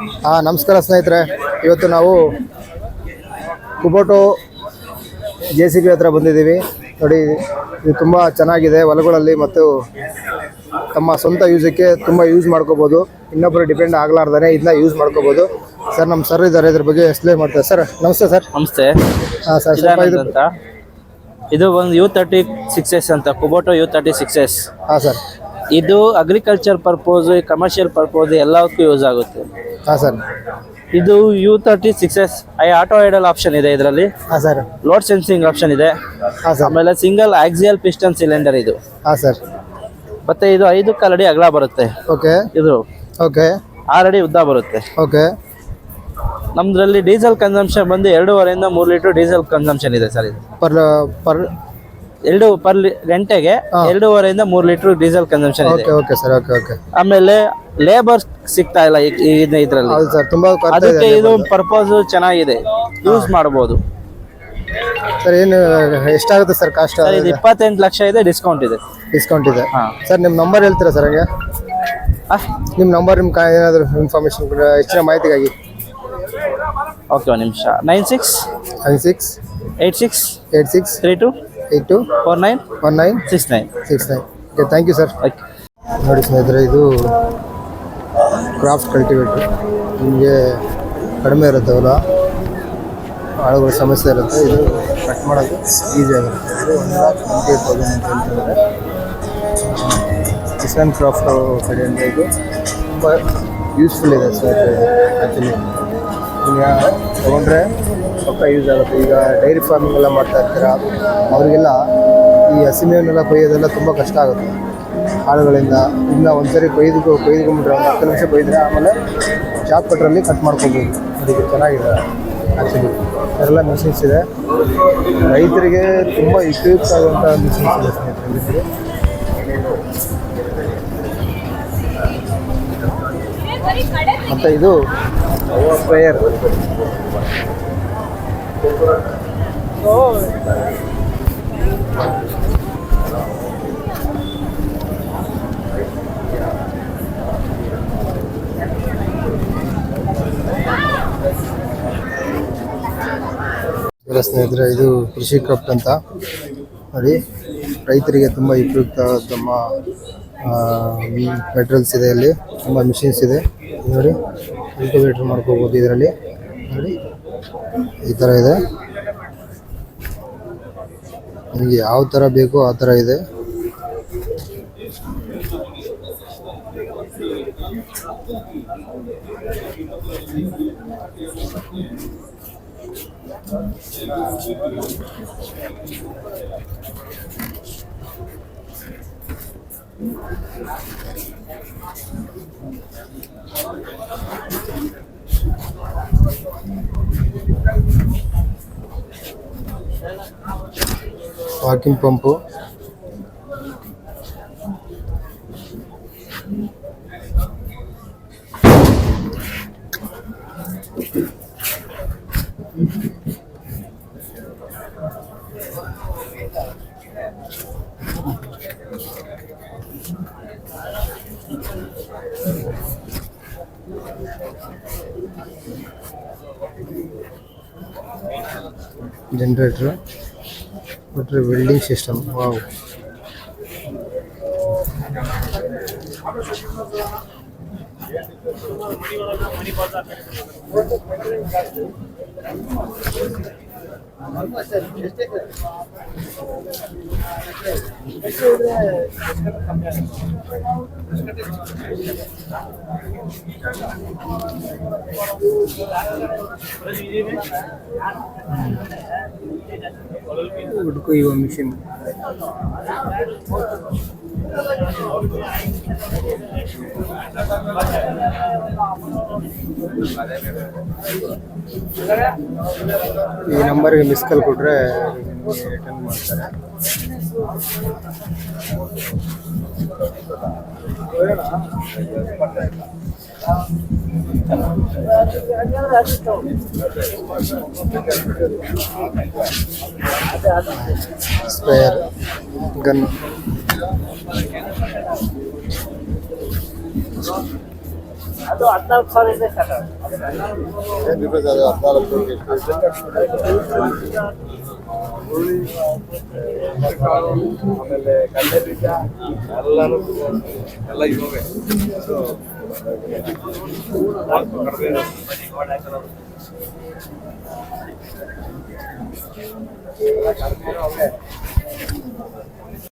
ಹಾಂ ನಮಸ್ಕಾರ ಸ್ನೇಹಿತರೆ. ಇವತ್ತು ನಾವು ಕುಬೋಟೋ ಜೆ ಸಿ ಬಿ ಹತ್ರ ಬಂದಿದ್ದೀವಿ. ನೋಡಿ ಇದು ತುಂಬ ಚೆನ್ನಾಗಿದೆ ಹೊಲಗಳಲ್ಲಿ ಮತ್ತು ತಮ್ಮ ಸ್ವಂತ ಯೂಸಕ್ಕೆ ತುಂಬ ಯೂಸ್ ಮಾಡ್ಕೋಬೋದು. ಇನ್ನೊಬ್ಬರು ಡಿಪೆಂಡ್ ಆಗಲಾರ್ದೇ ಇದನ್ನ ಯೂಸ್ ಮಾಡ್ಕೋಬೋದು. ಸರ್ ನಮ್ಮ ಸರ್ ಇದ್ದಾರೆ. ಇದ್ರ ಬಗ್ಗೆ ಎಕ್ಸ್ಪ್ಲೇನ್ ಮಾಡ್ತಾರೆ ಸರ್ ನಮಸ್ತೆ ಸರ್. ನಮಸ್ತೆ. ಹಾಂ ಸರ್ ಸ್ವಲ್ಪ ಇದು ಒಂದು ಯು ತರ್ಟಿ ಸಿಕ್ಸ್ ಎಸ್ ಅಂತ. Kubota U thirty six S ಹಾಂ ಸರ್. ಇದು ಅಗ್ರಿಕಲ್ಚರ್ ಪರ್ಪೋಸ್ ಕಮರ್ಷಿಯಲ್ ಪರ್ಪೋಸ್ ಎಲ್ಲದಕ್ಕೂ ಯೂಸ್ ಆಗುತ್ತೆ. ಹಾಂ ಸರ್. ಇದು U thirty six S I auto idle option ಇದೆ ಇದರಲ್ಲಿ. ಹಾಂ ಸರ್. ಲೋಡ್ ಸೆನ್ಸಿಂಗ್ ಆಪ್ಷನ್ ಇದೆ. ಹಾಂ ಸರ್. ಆಮೇಲೆ ಸಿಂಗಲ್ ಆಕ್ಸಿಯಲ್ ಪಿಸ್ಟನ್ ಸಿಲಿಂಡರ್ ಇದು. ಹಾಂ ಸರ್. ಮತ್ತೆ ಇದು ಐದು ಕಾಲಡಿ ಅಗಲ ಬರುತ್ತೆ. ಓಕೆ. ಇದು. ಓಕೆ. ಆರು ಅಡಿ ಉದ್ದ ಬರುತ್ತೆ. ಓಕೆ. ನಮ್ದ್ರಲ್ಲಿ ಡೀಸೆಲ್ ಕನ್ಸಂಪ್ಷನ್ ಬಂದು ಎರಡೂವರೆಯಿಂದ ಮೂರು ಲೀಟರ್ ಡೀಸೆಲ್ ಕನ್ಸಂಪ್ಷನ್ ಇದೆ ಸರ್ ಇದು. ಪರ್ ಪರ್ ಎರಡು ಪರ್ ಗಂಟೆಗೆ ಎರಡೂವರೆಯಿಂದ ಮೂರು ಲೀಟರ್ ಡೀಸೆಲ್ ಕನ್ಸಂಪ್ಷನ್ ಇದೆ. Okay okay sir okay okay ಆಮೇಲೆ ಲೇಬರ್ ಸಿಗ್ತಾ ಇಲ್ಲ ಇದರಲ್ಲಿ. ಹೌದು ಸರ್ ತುಂಬ ಕೊರತೆ ಅದಕ್ಕೆ ಇದು ಪರ್ಪಸ್ ಚೆನ್ನಾಗಿದೆ. ಯೂಸ್ ಮಾಡಬಹುದು ಸರ್ ಏನು ಎಷ್ಟಾಗುತ್ತೆ ಸರ್ ಕಾಸ್ಟ್ ಸರ್ ಇದು ಇಪ್ಪತ್ತೆಂಟು ಲಕ್ಷ ಇದೆ ಡಿಸ್ಕೌಂಟ್ ಇದೆ. ಡಿಸ್ಕೌಂಟ್ ಇದೆ. ಸರ್ ನಿಮ್ಮ ನಂಬರ್ ಹೇಳ್ತೀರಾ ಸರ್ ಹಂಗೆ? ನಿಮ್ಮ ನಂಬರ್ ನಿಮ್ಮ ಕಾ ಏನಾದರೂ ಇನ್ಫಾರ್ಮೇಷನ್ ಹೆಚ್ಚಿನ ಮಾಹಿತಿಗಾಗಿ. ಓಕೆ ಒಂದು ನಿಮಿಷ. Nine six nine six eight six eight six three two eight two four nine one nine six nine six nine okay thank you sir ನೋಡಿ ಸ್ನೇಹಿತರೆ ಇದು ಕ್ರಾಫ್ಟ್ ಕಲ್ಟಿವೇಟ್ರ್ ನಿಮಗೆ ಕಡಿಮೆ ಇರುತ್ತೆ ಹೊಲ. ಆಳುಗಳ ಸಮಸ್ಯೆ ಇರುತ್ತೆ. ಇದು ಕಟ್ ಮಾಡೋದು ಈಸಿ ಆಗುತ್ತೆ. ಇದು one lakh twenty eight thousand ಅಂತ ಹೇಳ್ತಿದ್ದಾರೆ. ಕಿಸಾನ್ ಕ್ರಾಫ್ಟ್ ಕಡೆಯಿಂದ ಇದು ತುಂಬ ಯೂಸ್ಫುಲ್ ಇದೆ ಸ್ನೇಹಿತರೆ ಆ್ಯಕ್ಚುಲಿ ತೊಗೊಂಡ್ರೆ ಸ್ವಲ್ಪ ಯೂಸ್ ಆಗುತ್ತೆ. ಈಗ ಡೈರಿ ಫಾರ್ಮಿಂಗ್ ಎಲ್ಲ ಮಾಡ್ತಾ ಇರ್ತೀರಾ, ಅವರಿಗೆಲ್ಲ ಈ ಹಸಿಮೇವನ್ನೆಲ್ಲ ಕೊಯ್ಯೋದೆಲ್ಲ ತುಂಬ ಕಷ್ಟ ಆಗುತ್ತೆ. ಆಳುಗಳಿಂದ ಇನ್ನು ಒಂದ್ಸರಿ ಕೊಯ್ದು ಕೊಯ್ದುಕೊಂಡ್ಬಿಟ್ರೆ ಒಂದು ಹತ್ತು ನಿಮಿಷ ಕೊಯ್ದ್ರೆ ಆಮೇಲೆ ಚಾಪ್ ಕಟ್ರಲ್ಲಿ ಕಟ್ ಮಾಡ್ಕೊಬೋದು. ಅದಕ್ಕೆ ಚೆನ್ನಾಗಿದೆ ಆ್ಯಕ್ಚುಲಿ ಎಲ್ಲ ಮಿಷಿನ್ಸ್ ಇದೆ. ರೈತರಿಗೆ ತುಂಬ ಉಪಯುಕ್ತ ಆಗುವಂಥ ಮಿಷಿನ್ಸ್ ಇದೆ ಸ್ನೇಹಿತರೆ. ಮತ್ತು ಇದು ಸ್ಪ್ರೇಯರ್ ಎಲ್ಲ ಸ್ನೇಹಿತರೆ, ಇದು ಕೃಷಿ ಕ್ರಾಫ್ಟ್ ಅಂತ ನೋಡಿ. ರೈತರಿಗೆ ತುಂಬ ಉಪಯುಕ್ತ ತಮ್ಮ ಮೆಟೀರಿಯಲ್ಸ್ ಇದೆ ಇಲ್ಲಿ, ತುಂಬ ಮಿಷಿನ್ಸ್ ಇದೆ. ನೋಡಿ ಇನ್ಕ್ಯುಬೇಟರ್ ಮಾಡ್ಕೋಬೋದು ಇದರಲ್ಲಿ. ನೋಡಿ, ಈ ಥರ ಇದೆ. ನಿಮಗೆ ಯಾವ ಥರ ಬೇಕೋ ಆ ಥರ ಇದೆ. वाकिंग पंप जनरेटर மற்றும் வெல்டிங் சிஸ்டம் வாவ் மணி பார்த்தா ಹುಡುಕುವ ಮಿಷಿನ್ ಈ ನಂಬರ್ಗೆ ಮಿಸ್ ಕಾಲ್ ಕೊಟ್ಟರೆ ರಿಟರ್ನ್ ಮಾಡ್ತಾರೆ ಸ್ಪೇರ್ ಗನ್ ಅದು ಹದಿನಾಲ್ಕು ಸಾವಿರದಿಂದ ಸ್ಟಾರ್ಟ್ ಆಮೇಲೆ ಕಡಲೆ ಬೀಜ ಎಲ್ಲಾನು ಎಲ್ಲ ಇವೆ ಸೊ